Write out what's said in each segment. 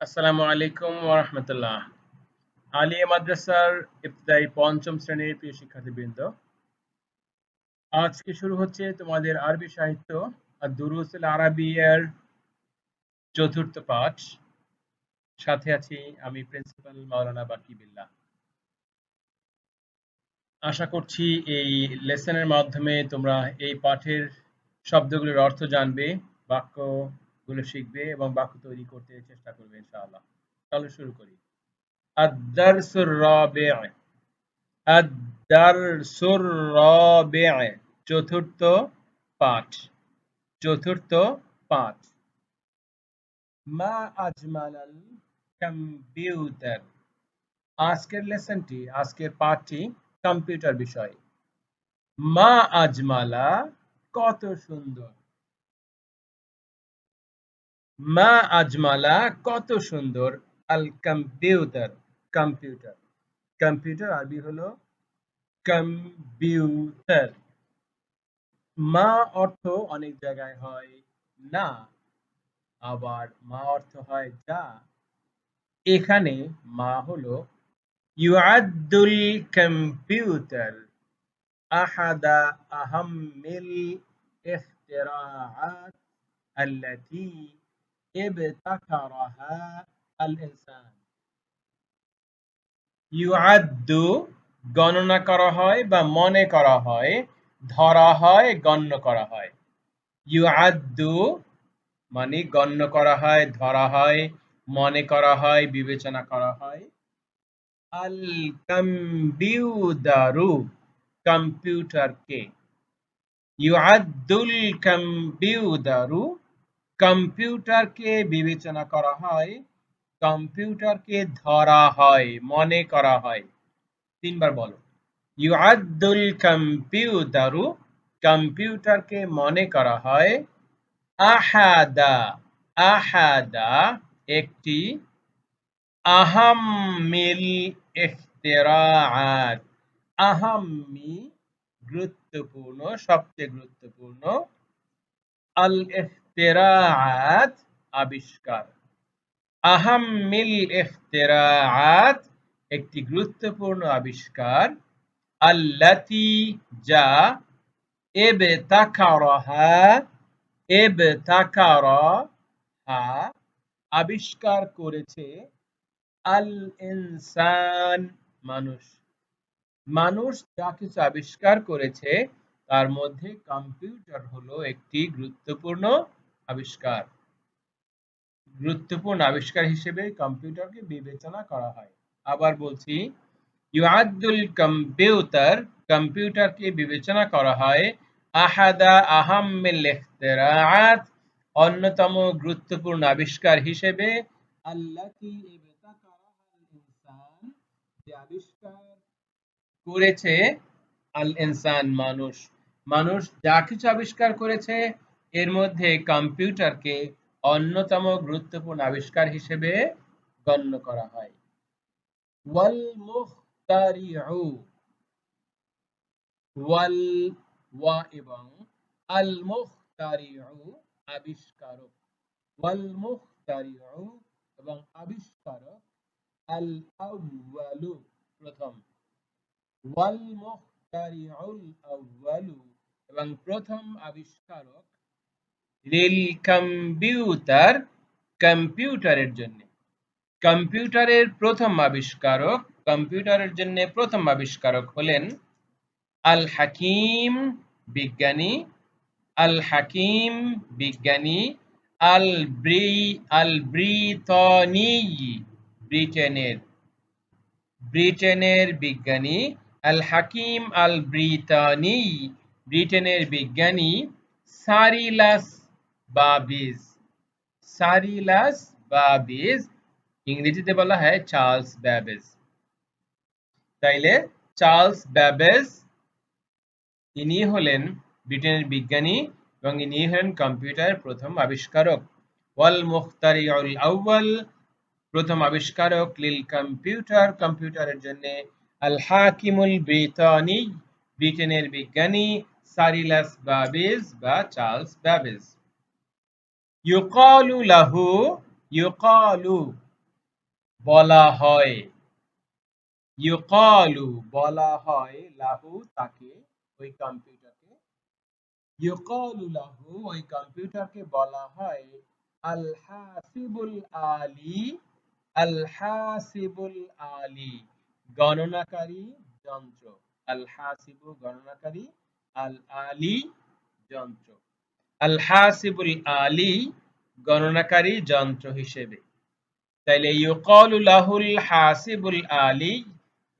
আসসালামু আলাইকুম ওরহমতুল্লাহ আলিয়া মাদ্রাসার ইবতদায়ী পঞ্চম শ্রেণির প্রিয় শিক্ষার্থীবৃন্দ, আজকে শুরু হচ্ছে তোমাদের আরবি সাহিত্য আর দুরুসুল আরাবিয়ার চতুর্থ পাঠ। সাথে আছি আমি প্রিন্সিপাল মাওলানা বাকি বাকিবিল্লাহ আশা করছি এই লেসনের মাধ্যমে তোমরা এই পাঠের শব্দগুলোর অর্থ জানবে গুলো শিখবে এবং বাক্য তৈরি করতে চেষ্টা করবে, ইনশাআল্লাহ। চলো শুরু করি। চতুর্থ পাঠ। চতুর্থ পাঠ। মা কম্পিউটার। আজকের লেসনটি, আজকের পাঠটি কম্পিউটার বিষয়। মা আজমালা কত সুন্দর। মা আজমালা কত সুন্দর আল কম্পিউটার কম্পিউটার কম্পিউটার আরবি হলো কম্পিউটার মা অর্থ অনেক জায়গায় হয় না আবার মা অর্থ হয় যা এখানে মা হলো ইউআদ্দুল কম্পিউটার আহাদা আহাম্মিল ইখতিরাআত التي ابتكرها الإنسان ইউআদ্দু গণনা করা হয় বা মনে করা হয় ধরা হয় গণ্য করা হয় ইউআদ্দু মানে গণ্য করা হয় ধরা হয় মনে করা হয় বিবেচনা করা হয় আল কম্পিউটারু কম্পিউটারকে ইউআদ্দুল কম্পিউটারু কম্পিউটারকে বিবেচনা করা হয়, কম্পিউটারকে ধরা হয়, মনে করা হয়। তিনবার বলো। ইউআদ্দুল কম্পিউটারু কম্পিউটারকে মনে করা হয়, আহাদা আহাদা একটি আহাম্মিল ইখতিরাআত। আহাম্মি গুরুত্বপূর্ণ, সবচেয়ে গুরুত্বপূর্ণ। আল ইখতিরাআত আবিষ্কার। আহাম্মিল ইখতিরাআত একটি গুরুত্বপূর্ণ আবিষ্কার। আল্লাতি যা ইবতাকারাহা ইবতাকারাহা আবিষ্কার করেছে আল ইনসান মানুষ। মানুষ যা কিছু আবিষ্কার করেছে, তার মধ্যে কম্পিউটার হলো একটি গুরুত্বপূর্ণ আবিষ্কার। গুরুত্বপূর্ণ আবিষ্কার হিসেবে কম্পিউটারকে বিবেচনা করা হয়। আবার বলছি, ইউআদ্দুল কম্পিউটার কম্পিউটারকে বিবেচনা করা হয় আহাদা আহাম্মিল ইখতিরাআত, অন্যতম গুরুত্বপূর্ণ আবিষ্কার হিসেবে আল্লাতি ইবতাকারাহাল ইনসান, যে আবিষ্কার করেছে আল ইনসান মানুষ। মানুষ যা কিছু আবিষ্কার করেছে এর মধ্যে কম্পিউটারকে অন্যতম গুরুত্বপূর্ণ আবিষ্কার হিসেবে গণ্য করা হয়। ওয়াল মুখতারিউ। ওয়াল, ওয়া এবং আল মুখতারিউ আবিষ্কারক। ওয়াল মুখতারিউ এবং আবিষ্কারক আল আউয়ালু প্রথম। ওয়াল মুখতারিউল আউয়ালু এবং প্রথম আবিষ্কারক লিল কম্পিউটার কম্পিউটারের জন্য। কম্পিউটারের প্রথম আবিষ্কারক, কম্পিউটারের জন্য প্রথম আবিষ্কারক হলেন আল হাকিম বিজ্ঞানী আল হাকিম বিজ্ঞানী আল ব্রি আল ব্রিতনি ব্রিটেনের ব্রিটেনের বিজ্ঞানী আল হাকিম আল ব্রিতানি ব্রিটেনের বিজ্ঞানী সারিলাস বাবিজ সারিলাস বাবিজ ইংরেজিতে বলা হয় চার্লস ব্যাবেজ। তাইলে চার্লস ব্যাবেজ, ইনি হলেন ব্রিটেনের বিজ্ঞানী এবং ইনি হলেন কম্পিউটারের প্রথম আবিষ্কারক। ওয়াল মুখতারিউল আউয়াল, প্রথম আবিষ্কারক লিল কম্পিউটার। কম্পিউটারের জন্য আল হাকিমুল ব্রিতানি ব্রিটেনের বিজ্ঞানী সারিলাস বাবেজ বা চার্লস ব্যাবেজ। ইউকালু লাহু, ইউকালু বলা হয়। ইউকালু বলা হয় লাহু তাকে, ওই কম্পিউটারকে। ইউকালু লাহু, ওই কম্পিউটারকে বলা হয় আল হাসিবুল আলী আল হাসিবুল আলী, গণনাকারী যন্ত্র। আল হাসিবু গণনাকারী আল আলী যন্ত্র। আল আলী গণনাকারী যন্ত্র হিসেবে। তাইলে ইউকালু লাহুল হাসিবুল আলী,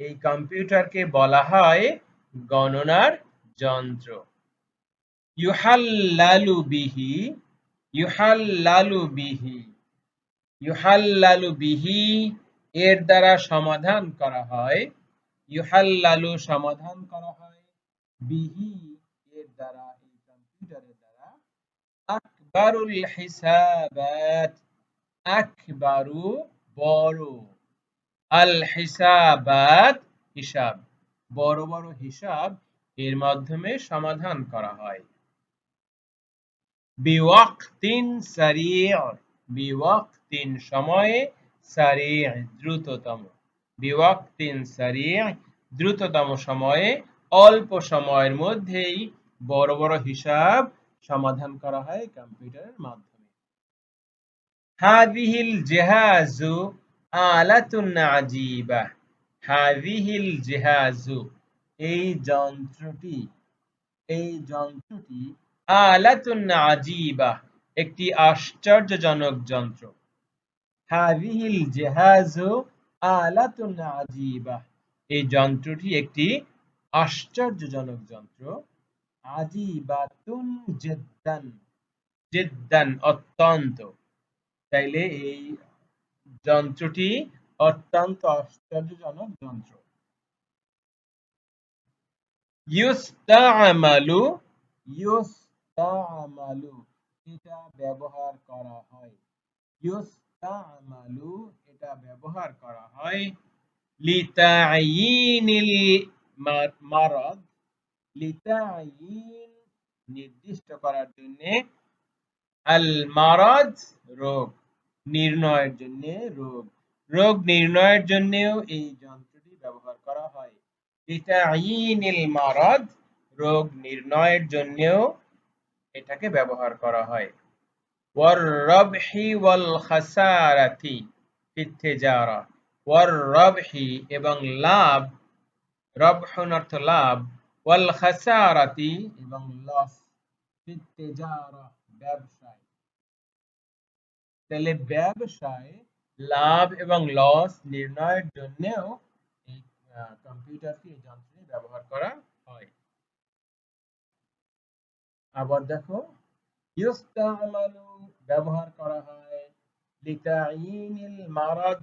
এই কম্পিউটারকে বলা হয় গণনার যন্ত্র। ইউহাল্লালু বিহি ইউহাল্লালু বিহি ইউহাল্লালু বিহি এর দ্বারা সমাধান করা হয়, ইউহাল্লালু সমাধান করা হয় বিহি এর দ্বারা আকবারুল হিসাবাত আকবারু বড় আল হিসাবাত হিসাব. বড় বড় হিসাব এর মাধ্যমে সমাধান করা হয়। বিওয়াক্তিন সারিয়। বিওয়াক্তিন সময়ে সারিয় দ্রুততম। বিওয়াক্তিন সারিয় দ্রুততম সময়ে অল্প সময়ের মধ্যেই বড় বড় হিসাব সমাধান করা হয় কম্পিউটারের মাধ্যমে। হাদিহিল জেহাজু আলাতুন আজিবা হাদিহিল জেহাজু এই যন্ত্রটি এই যন্ত্রটি আলাতুন আজিবা একটি আশ্চর্যজনক যন্ত্র। হাদিহিল জেহাজু আলাতুন আজিবা এই যন্ত্রটি একটি আশ্চর্যজনক যন্ত্র। আজিবাতুন জিদ্দান। জিদ্দান অত্যন্ত। তাইলে এই যন্ত্রটি অত্যন্ত আশ্চর্যজনক যন্ত্র। ইউস্তামালু ইউস্তামালু, এটা ব্যবহার করা হয়। ইউস্তামালু, এটা ব্যবহার করা হয়। লিতাইনিল মারাদ। লিতাইন নির্দিষ্ট করার জন্য আল মারাদ রোগ, নির্ণয়ের জন্য রোগ। রোগ নির্ণয়ের জন্যও এই যন্ত্রটি ব্যবহার করা হয়। লিতাইনিল মারাদ রোগ নির্ণয়ের জন্যও এটাকে ব্যবহার করা হয়। ওয়ার রবহি ওয়াল খাসারাতি ফিত্তেজারা ওয়ার রবহি এবং লাভ, রবহুন অর্থ লাভ ওয়াল এবং লস ব্যবসায়। তাহলে ব্যবসায় লাভ এবং লস নির্ণয়ের এই কম্পিউটারটি এই যন্ত্রটি ব্যবহার করা হয়। আবার দেখো, ইউস্তামালু ব্যবহার করা হয় লিতাইনিল মারাদ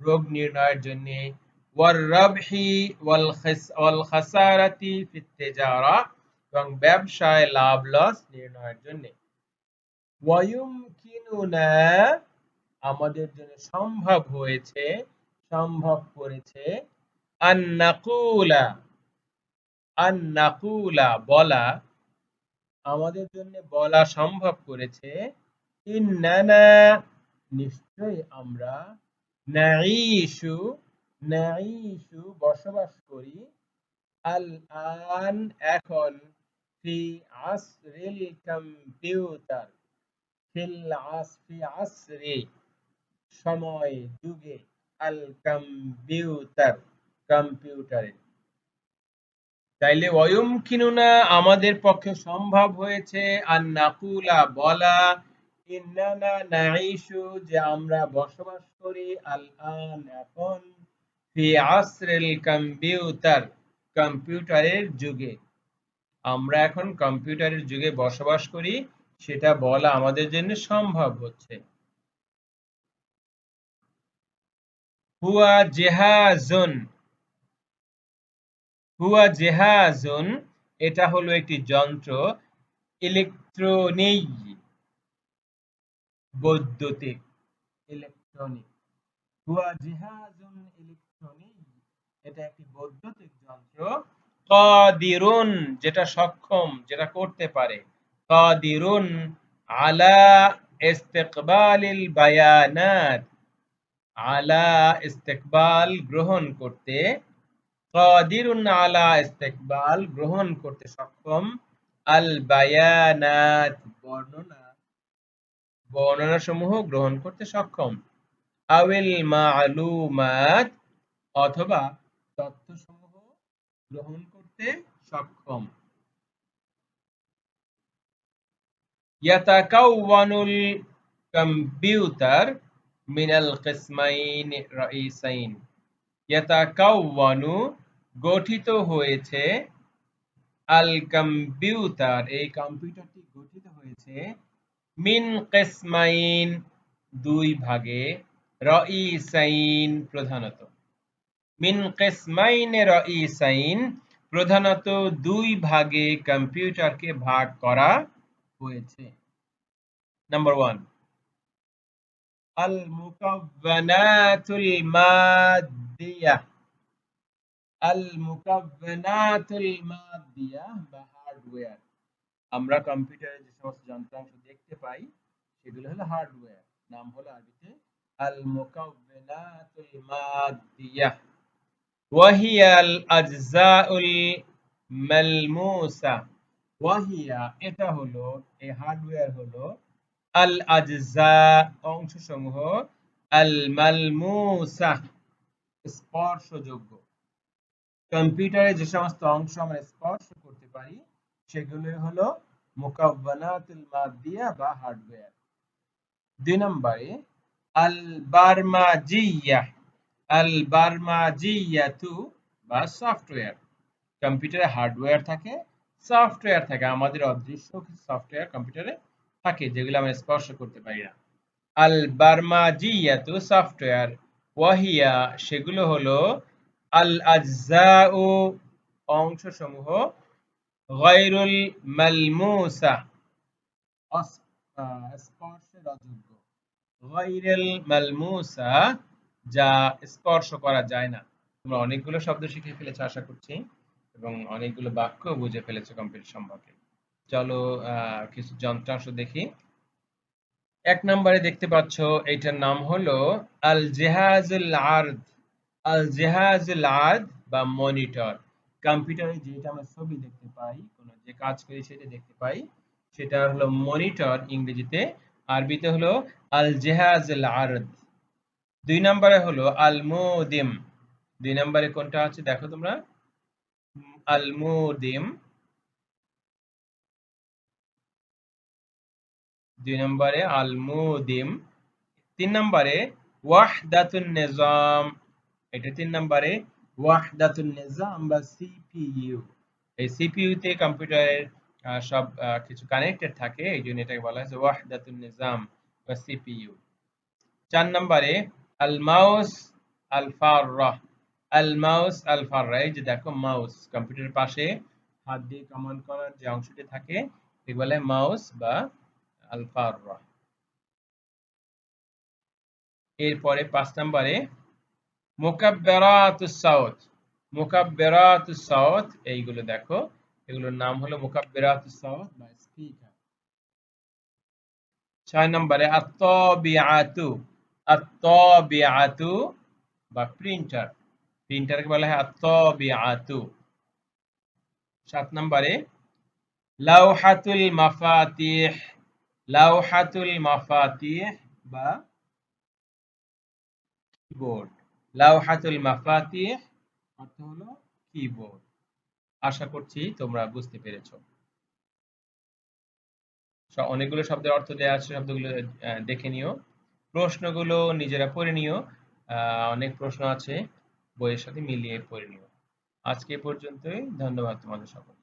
রোগ নির্ণয়ের জন্য। ওয়াল খাসারাতি ফিত তিজারা এবং ব্যবসায় লাভ লস নির্ণয়ের জন্য। ওয়ায়ুমকিনুনা, আমাদের জন্য সম্ভব হয়েছে, সম্ভব করেছে আন্নাকুলা। আন্নাকুলা বলা, আমাদের জন্য বলা সম্ভব করেছে, ইন্নানা, নিশ্চয়ই আমরা নাঈশু নাঈশু বসবাস করি। আল আন এখন ফি আসরিল কম্পিউটার। ফিল আসফি আসরি সময় যুগে আল কম্পিউটার। কম্পিউটারে তাইলে কিনুনা আমাদের পক্ষে সম্ভব হয়েছে আর নাকুলা বলা, ইন্নানা নাইশু যে আমরা বসবাস করি আল আন এখন কম্পিউটার, কম্পিউটারের যুগে। আমরা এখন কম্পিউটারের যুগে বসবাস করি, সেটা বলা আমাদের জন্য সম্ভব হচ্ছে। হুয়া জেহাজুন। হুয়া জেহাজুন, এটা হলো একটি যন্ত্র, ইলেকট্রনিক, বৈদ্যুতিক। ইলেকট্রনিক। হুয়া জেহাজুন এটা একটি বৈদ্যুতিক যন্ত্র। কাদিরুন, যেটা সক্ষম, যেটা করতে পারে। কাদিরুন আলা ইস্তিকবালিল বায়ানাত, আলা ইস্তেকবাল গ্রহণ করতে। কাদিরুন আলা ইস্তেকবাল গ্রহণ করতে সক্ষম। আল বায়ানাত, বর্ণনা। বর্ণনা সমূহ গ্রহণ করতে সক্ষম। আউল মালুমাত, অথবা তথ্যসমূহ গ্রহণ করতে সক্ষম। ইয়াতাকাওয়ানুল কম্পিউটার মিনাল কিসমাইন রাইসাইন। ইয়াতাকাওয়ানু গঠিত হয়েছে আল কম্পিউটার এই কম্পিউটারটি গঠিত হয়েছে মিন কিসমাইন দুই ভাগে, রইসাইন প্রধানত। মিন কিসমাইন রইসাইন, প্রধানত দুই ভাগে কম্পিউটারকে ভাগ করা হয়েছে। নাম্বার ওয়ান আল মুকাব্বানাতুল মাদ্দিয়া আল মুকাব্বানাতুল মাদ্দিয়া বা হার্ডওয়্যার। আমরা কম্পিউটারে যে সমস্ত যন্ত্রাংশ দেখতে পাই, সেগুলো হলো হার্ডওয়্যার। নাম হলো আল মুকাব্বানাতুল ওয়াহিয়া আল আজজাউল মালমুসা ওয়াহিয়া এটা হলো, এই হার্ডওয়্যার হলো আল আজজা অংশসমূহ আল মালমুসা স্পর্শযোগ্য। কম্পিউটারে যে সমস্ত অংশ আমরা স্পর্শ করতে পারি, সেগুলো হলো মুকাব্বানাতুল মাদিয়া বা হার্ডওয়্যার দুই নম্বরে, আল বারমাজিয়া। আল বারমাজিয়াতু বা সফটওয়্যার। কম্পিউটারে হার্ডওয়্যার থাকে, সফটওয়্যার থাকে। আমাদের অদৃশ্য সফটওয়্যার কম্পিউটারে থাকে, যেগুলো আমরা স্পর্শ করতে পারি না। আল বারমাজিয়াতু সফটওয়্যার, ওয়াহিয়া, সেগুলো হলো আল আজজাউ অংশসমূহ, গায়রুল মালমুসা। স্পর্শের অযোগ্য গায়রুল মালমুসা যা স্পর্শ করা যায় না। তোমরা অনেকগুলো শব্দ শিখে ফেলেছো, আশা করছি, এবং অনেকগুলো বাক্য বুঝে ফেলেছো কম্পিউটার সম্পর্কে। চলো কিছু যন্ত্রাংশ দেখি। এক নম্বরে দেখতে পাচ্ছ এটার নাম হলো আল জেহাজুল আর্দ। আল জেহাজুল আর্দ বা মনিটর। কম্পিউটারে যেটা আমরা ছবি দেখতে পাই, কোনো যে কাজ করি সেটা দেখতে পাই, সেটা হলো মনিটর ইংরেজিতে। আরবিতে হলো আল জেহাজুল আর্দ। দুই নম্বরে হলো আল মুদিম দুই নম্বরে কোনটা আছে দেখো তোমরা? আল মুদিম দুই নম্বরে আল মুদিম তিন নম্বরে ওয়াহদাতুন নিজাম এটা তিন নম্বরে ওয়াহদাতুন নিজাম বা সিপিইউ এই সিপিইউ তে কম্পিউটারের সব কিছু কানেক্টেড থাকে, এই জন্য এটাকে বলা হয়েছে ওয়াহদাতুন নিজাম বা সিপিইউ চার নম্বরে আল মাউস আল ফাররা এই যে দেখো মাউস, কম্পিউটারের পাশে হাত দিয়ে কমান্ড করার যে অংশটি থাকে এগুলো বলে মাউস বা আল ফাররা এরপরে পাঁচ নম্বরে মুকাব্বিরাতুস সাউত মুকাব্বিরাতুস সাউত এইগুলো দেখো, এগুলোর নাম হলো মুকাব্বিরাতুস সাউথ বা স্পিকার। ছয় নম্বরে, আত-তাবিআতু। আত-তাবিআতু বা প্রিন্টার বলা হয় আত-তাবিআতু। সাত নম্বরে, লাউহাতুল লাউহাতুল বা কিবোর্ড লাউহাতুল অর্থ হলো কিবোর্ড আশা করছি তোমরা বুঝতে পেরেছ। অনেকগুলো শব্দের অর্থ দেওয়া আছে, শব্দগুলো দেখে নিও। প্রশ্নগুলো নিজেরা পড়ে নিও। অনেক প্রশ্ন আছে, বইয়ের সাথে মিলিয়ে পড়ে নিও। আজকে পর্যন্তই, ধন্যবাদ তোমাদের সকল